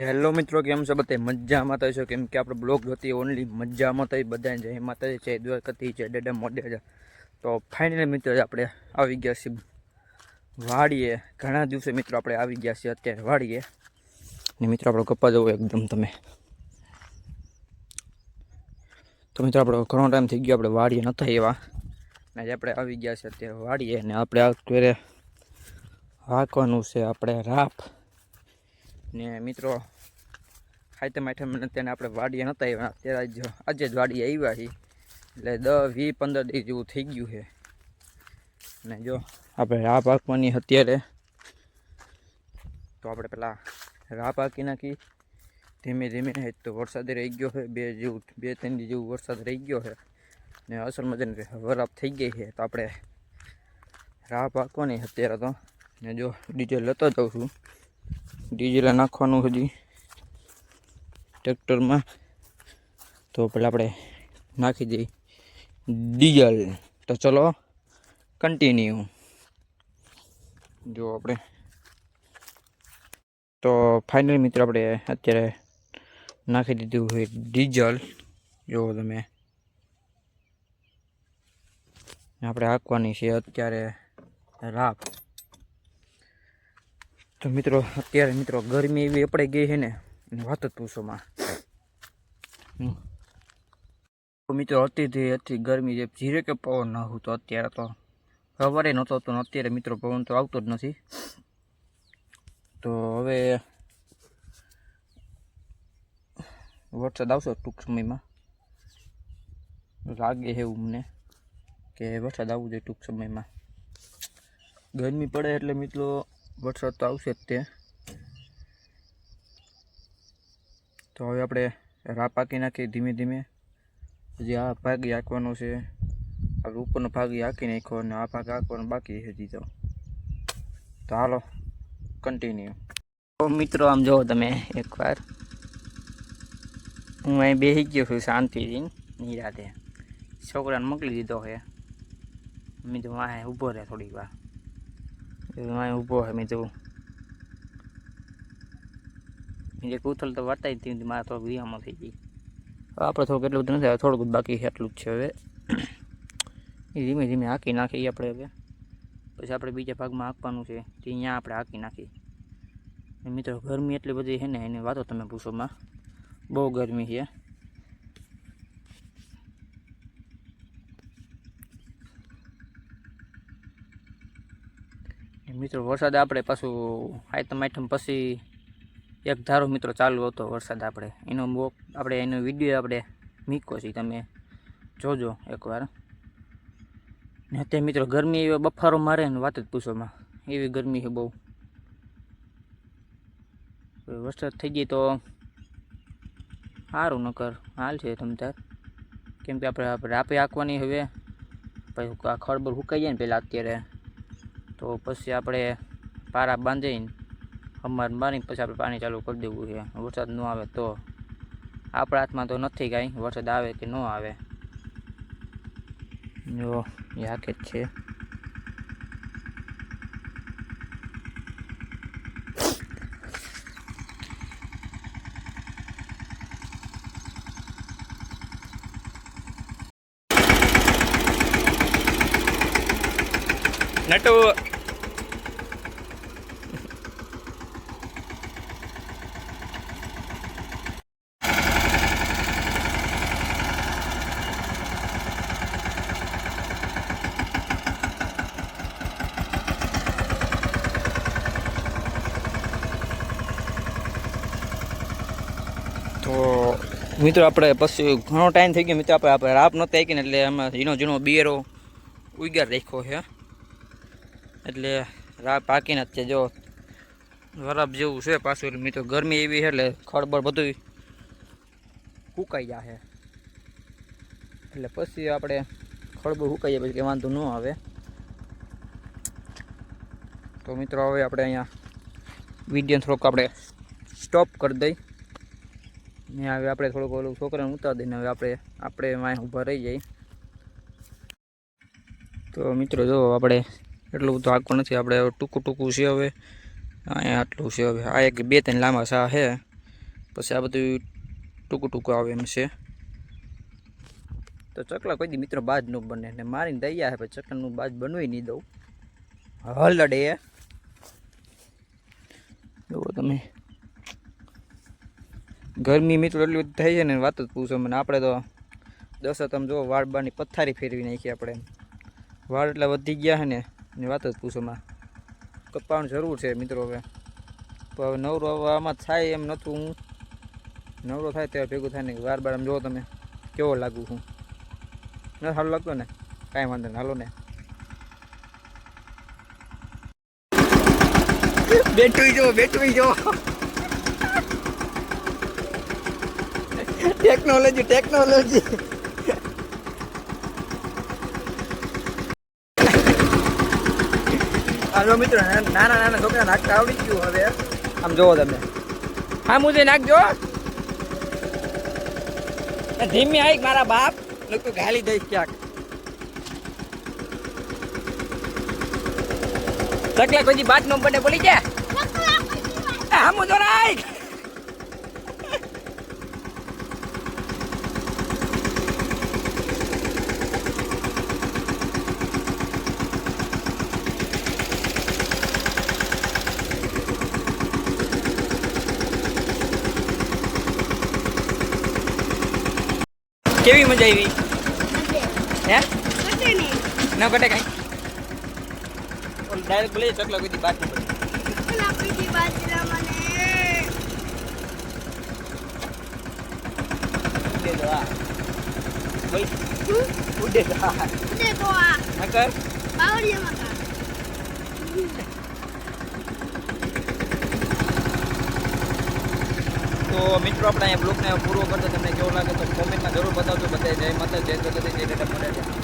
Hello મિત્રો, કેમ છો? બધા મજામાં થઈ છો? કેમ કે આપણે બ્લોગ હતી ઓનલી મજામાં થઈ બધા જય માતા છે, દ્વારકથી છે, ડેડા મોડે છે. તો ફાઇનલી મિત્રો આપણે આવી ગયા છીએ. વાડીએ. ઘણા દિવસે મિત્રો આપણે આવી ગયા છીએ અત્યારે વાડીએ. ને મિત્રો, આપણો કપા જવું એકદમ તમે. તો મિત્રો, આપણો ઘણો ટાઈમ થઈ ગયો, આપણે વાડીએ નતા એવા ને આજે આપણે આવી ગયા છીએ અત્યારે વાડીએ. ને આપણે અત્યારે હાંકવાનું છે, આપણે રાપ. ને મિત્રો આઈટમ આઈટમ તેને આપણે વાડીએ નહોતા આવ્યા. અત્યારે જ, આજે જ વાડીએ આવ્યા છીએ. એટલે દસ વીસ પંદર દિવસ જેવું થઈ ગયું છે. ને જો, આપણે રાહ પાકવાની અત્યારે. તો આપણે પેલા રાહ પાકી નાખી. ધીમે ધીમે તો વરસાદ રહી ગયો છે. બે જેવું, બે ત્રણ દિવસ જેવું વરસાદ રહી ગયો છે. ને અસલ મજાની વરાપ થઈ ગઈ છે. તો આપણે રાહ પાકવાની અત્યારે તો. ને જો, ડીજે લેતો જાઉં છું. ડીઝલ નાખવાનું હજી ટ્રેક્ટરમાં. તો પેલા આપણે નાખી દઈએ ડીઝલ. તો ચલો કન્ટિન્યુ જો આપણે તો ફાઇનલ મિત્રો આપણે અત્યારે નાખી દીધું હોય ડીઝલ. જો તમે આપણે હાંકવાની છે અત્યારે રાપ તો મિત્રો અત્યારે મિત્રો ગરમી એવી આપણે ગઈ છે ને એની વાત જ પૂછોમાં મિત્રો અતિથી અતિ ગરમી જે જીરે કે પવન ન તો અત્યારે તો. સવારે નહોતો હતો અત્યારે મિત્રો પવન તો આવતો જ નથી. તો હવે વરસાદ આવશે ટૂંક સમયમાં. લાગે છે એવું મને કે વરસાદ આવવું જોઈએ ટૂંક સમયમાં. ગરમી પડે એટલે મિત્રો વરસાદ તો આવશે જ તે. તો હવે આપણે રા પાકી નાખીએ ધીમે ધીમે. હજી આ ભાગ હાંકવાનો છે. આ ઉપરનો ભાગ ઈ હાંકી નાખ્યો અને આ ભાગ હાંકવાનો બાકી છે હજી તો. તો હાલો કન્ટિન્યુ તો મિત્રો, આમ જુઓ તમે એકવાર. હું અહીં બેસી ગયો છું શાંતિથી, નિરાતે. છોકરાને મોકલી દીધો છે. મેં તો વાંહે ઊભો રહે થોડીક વાર. અહીં ઊભો હે મેં તો જે કૂથલ તો વર્તાય જ હતી, મારા થોડુંક વિહામાં થઈ ગઈ. આપણે થોડુંક એટલું બધું નથી થોડુંક બાકી છે એટલું જ છે હવે. એ ધીમે ધીમે હાંકી નાખીએ આપણે હવે. પછી આપણે બીજા ભાગમાં હાંકવાનું છે તે અહીંયા આપણે હાંકી નાખીએ. મિત્રો, ગરમી એટલી બધી છે ને, એની વાતો તમે પૂછોમાં બહુ ગરમી છે. મિત્રો, વરસાદ આપણે પાછું આઈટમ આઈટમ પછી એક ધારો મિત્રો ચાલુ હતો વરસાદ આપણે. એનો બહુ આપણે એનો વીડિયો આપણે મીકો છે, તમે જોજો એકવાર. ને અત્યારે મિત્રો ગરમી એવો બફારો મારે ને વાત જ પૂછોમાં એવી ગરમી છે બહુ. વરસાદ થઈ ગઈ તો સારું નકર. હાલ છે તમતાર કેમ કે આપણે આપણે આપે હાંકવાની હવે. પછી આ ખળબર સુકાઈ જાય ને પહેલાં અત્યારે. તો પછી આપણે પારા બાંધીને અમારે મારીને પછી આપણે પાણી ચાલુ કરી દેવું છે. વરસાદ ન આવે તો આપણા હાથમાં તો નથી કાંઈ, વરસાદ આવે કે ન આવે. જો, એ આખે જ છે. નટુ તો મિત્રો આપણે પછી ઘણો ટાઈમ થઈ ગયો. મિત્રો આપણે આપણે રાપ નહોતા કે ને એટલે એમાં ઝીણો ઝીણો બિયરો ઉગાર રાખ્યો છે. એટલે રાપ પાકીને જ છે જો વરાપ જેવું છે પાછું. મિત્રો ગરમી એવી છે એટલે ખળબળ બધું સુકાઈ છે. એટલે પછી આપણે ખળબળ હુકાઈ જાય પછી વાંધો ન આવે. તો મિત્રો હવે આપણે અહીંયા વીડિયો થોડોક આપણે સ્ટોપ કરી દઈ. ને હવે આપણે થોડુંક ઓલું છોકરાને ઉતાર દઈને હવે આપણે આપણે વાંય ઊભા રહી જાય તો મિત્રો જો આપણે એટલું બધું આગળ નથી, આપણે ટૂંકું ટૂંકું છે હવે. અહીંયા આટલું છે હવે. આ એક બે ત્રણ લાંબા સા છે. પછી આ બધું ટૂંકું ટૂંકું આવે એમ છે. તો ચકલા કોઈ દી મિત્રો બાજ ન બને. ને મારીને દઈ આવે ચકલાનું બાજ બનવી નહીં દઉં. હલડે. જુઓ તમે. ગરમી મિત્રો એટલી બધી થઈ છે ને વાત જ પૂછો મને. આપણે તો દસ તમે જુઓ વાળ બારની પથ્થારી ફેરવી નાખી આપણે. વાળ એટલા વધી ગયા છે ને વાત જ પૂછો માં. કપાવાની જરૂર છે મિત્રો હવે. તો હવે નવરો હવે આમાં થાય એમ નહોતું હું. નવરો થાય ત્યારે ભેગું થાય ને વાર બાર આમ જુઓ તમે કેવો લાગુ હું. ન સારું લાગતો ને? કાંઈ વાંધો હાલો ને. બેઠું જો બેઠું જો. ટેકનોલોજી ટેકનોલોજી હાલો મિત્રો નાના નાના છોકરા નાખતા આવડી ગયું હવે. આમ જોવો તમે. હા મુજે નાખજો. ધીમી આવી મારા બાપ? લોકો ગાલી દઈશ ક્યાંક. ચકલા કોઈ બાત નો બને બોલી ગયા કેવી મજા આવી? હે? ન ઘટે કઈ? ઓલ ડાયરેક્ટ બોલે ચકલા કોઈ દી બાકી ઉડે તો આ. ભાઈ ઉડે તો આ. નકર? તો મિત્રો, આપણે અહીંયા બ્લોગને પૂરો કરતો તમને કેવો લાગે તો કોમેન્ટમાં જરૂર બતાવજો. બધા જય માતા જય ગણપતિ જય ડેટા મળે